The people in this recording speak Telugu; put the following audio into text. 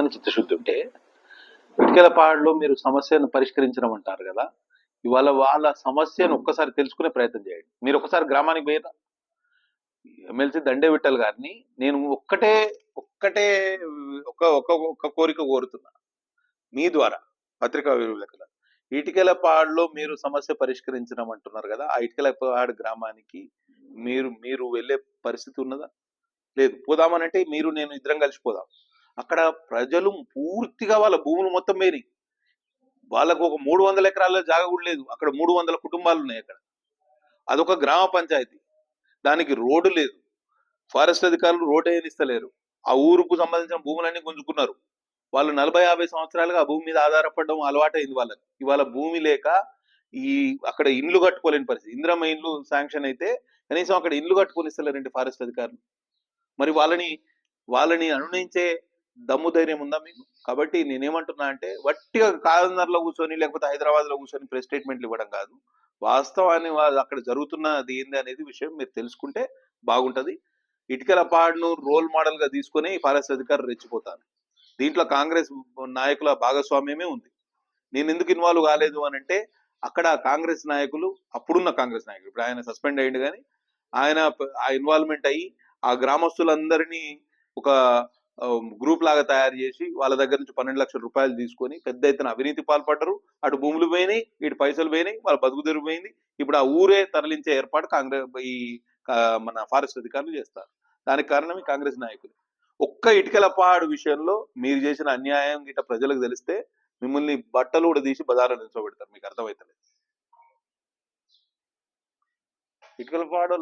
నిజంగానే చిత్తశుద్ధి ఉంటే ఇటుకలపాడులో మీరు సమస్యను పరిష్కరించడం అంటారు కదా. ఇవాళ వాళ్ళ సమస్యను ఒక్కసారి తెలుసుకునే ప్రయత్నం చేయండి. మీరు ఒకసారి గ్రామానికి పోయినా ఎమ్మెల్సీ దండే విఠల్ గారిని నేను ఒక్కటే ఒక్కటే ఒక ఒక కోరిక కోరుతున్నా. మీ ద్వారా పత్రికా విలేకరుల ఇటుకలపాడులో మీరు సమస్య పరిష్కరించడం అంటున్నారు కదా. ఆ ఇటుకలపాడు గ్రామానికి మీరు మీరు వెళ్ళే పరిస్థితి ఉన్నదా? లేదు. పోదామనంటే మీరు నేను ఇద్దరం కలిసిపోదాం అక్కడ ప్రజలు పూర్తిగా వాళ్ళ భూములు మొత్తం మేరి వాళ్ళకు ఒక మూడు వందల ఎకరాల్లో జాగ కూడా లేదు. అక్కడ మూడు వందల కుటుంబాలు ఉన్నాయి అక్కడ. అదొక గ్రామ పంచాయతీ. దానికి రోడ్డు లేదు. ఫారెస్ట్ అధికారులు రోడ్ వేయనిస్తలేరు. ఆ ఊరుకు సంబంధించిన భూములన్నీ గుంజుకున్నారు. వాళ్ళు నలభై యాభై సంవత్సరాలుగా ఆ భూమి మీద ఆధారపడడం అలవాటైంది వాళ్ళకి. ఇవాళ భూమి లేక ఈ అక్కడ ఇండ్లు కట్టుకోలేని పరిస్థితి. ఇంద్రమ్మ ఇండ్లు శాంక్షన్ అయితే కనీసం అక్కడ ఇండ్లు కట్టుకొని ఇస్తలేరండి ఫారెస్ట్ అధికారులు. మరి వాళ్ళని వాళ్ళని అనునయించే దమ్ము ధైర్యం ఉందా మీకు? కాబట్టి నేనేమంటున్నా అంటే వట్టిగా కాకినాడలో కూర్చొని లేకపోతే హైదరాబాద్లో కూర్చొని ప్రెస్ స్టేట్మెంట్లు ఇవ్వడం కాదు. వాస్తవాన్ని అక్కడ జరుగుతున్నది ఏంది అనేది విషయం మీరు తెలుసుకుంటే బాగుంటది. ఇటుకల పాడును రోల్ మోడల్గా తీసుకొని ఫారెస్ట్ అధికారులు రెచ్చిపోతారు. దీంట్లో కాంగ్రెస్ నాయకుల భాగస్వామ్యమే ఉంది. నేను ఎందుకు ఇన్వాల్వ్ కాలేదు అని అంటే అక్కడ కాంగ్రెస్ నాయకులు అప్పుడున్న కాంగ్రెస్ నాయకులు ఇప్పుడు ఆయన సస్పెండ్ అయ్యిండు కానీ ఆయన ఆ ఇన్వాల్వ్మెంట్ అయ్యి ఆ గ్రామస్తులందరినీ ఒక గ్రూప్ లాగా తయారు చేసి వాళ్ళ దగ్గర నుంచి పన్నెండు లక్షల రూపాయలు తీసుకొని పెద్ద ఎత్తున అవినీతి పాల్పడ్డారు. అటు భూములు పోయినాయి ఇటు పైసలు పోయినాయి వాళ్ళ బతుకు తెరువు ఇప్పుడు ఆ ఊరే తరలించే ఏర్పాటు కాంగ్రెస్ ఈ మన ఫారెస్ట్ అధికారులు చేస్తారు. దానికి కారణం ఈ కాంగ్రెస్ నాయకులు. ఒక్క ఇటుకల పాడు విషయంలో మీరు చేసిన అన్యాయం గిట్ట ప్రజలకు తెలిస్తే మిమ్మల్ని బట్టలు కూడా తీసి బజార్లో నిల్చోబెడతారు. మీకు అర్థమవుతలేదు ఇటుకల పాడు